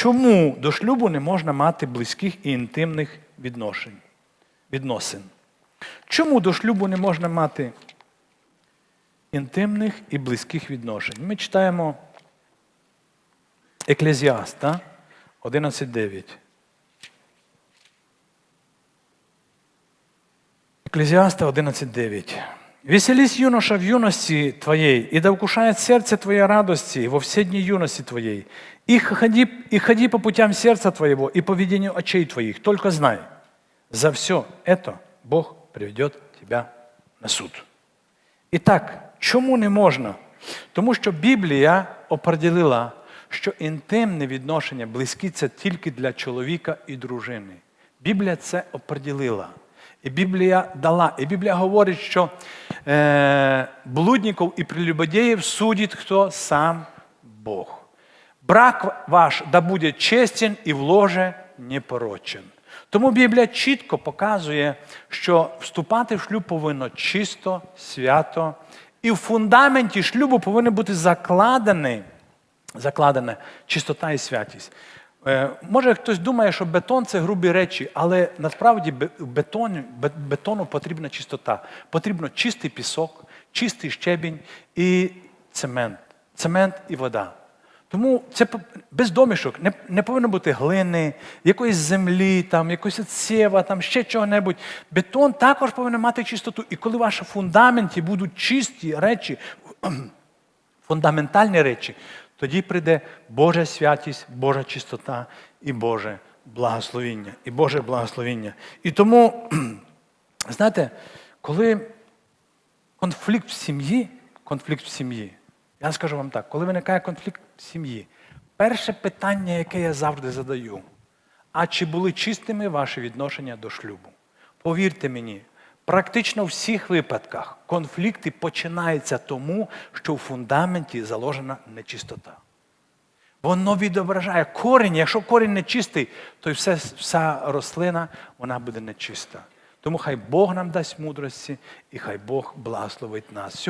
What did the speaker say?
чому до шлюбу не можна мати близьких і інтимних відносин? Чому до шлюбу не можна мати інтимних і близьких відношень? Ми читаємо Еклезіаста 11.9. Екклезіаста 11.9. Веселись, юноша, в юности твоей, и да вкушает сердце твоей радости во все дни юности твоей. И ходи, и ходи по путям сердца твоего и по видению очей твоих. Только знай, за все это Бог приведет тебя на суд. І так, чому не можна? Тому що Біблія оприділила, що інтимне відношення близькі це тільки для чоловіка і дружини. Біблія це оприділила. І Біблія дала. І Біблія говорить, що е, блудників і прелюбодеїв судить хто сам Бог. Брак ваш да буде честен і в ложе непорочен. Тому Біблія чітко показує, що вступати в шлюб повинно чисто, свято, і в фундаменті шлюбу повинна бути закладений, закладена чистота і святість. Е, Може, хтось думає, що бетон це грубі речі, але насправді бе- в бетоні, бе- бетону потрібна чистота. Потрібно чистий пісок, чистий щебінь і цемент. Цемент і вода. Тому це без домішок, не, не повинно бути глини, якоїсь землі, там, якогось сєва, там, ще чого-небудь. Бетон також повинен мати чистоту. І коли в вашому фундаменті будуть чисті речі, фундаментальні речі, тоді прийде Божа святість, Божа чистота і Боже благословіння. І Боже благословіння. І тому, знаєте, коли конфлікт в сім'ї, конфлікт в сім'ї, я скажу вам так, коли виникає конфлікт в сім'ї, перше питання, яке я завжди задаю, а чи були чистими ваші відношення до шлюбу? Повірте мені, практично в всіх випадках конфлікти починаються тому, що в фундаменті заложена нечистота. Воно відображає корінь. Якщо корінь нечистий, то й все, вся рослина вона буде нечиста. Тому хай Бог нам дасть мудрості і хай Бог благословить нас.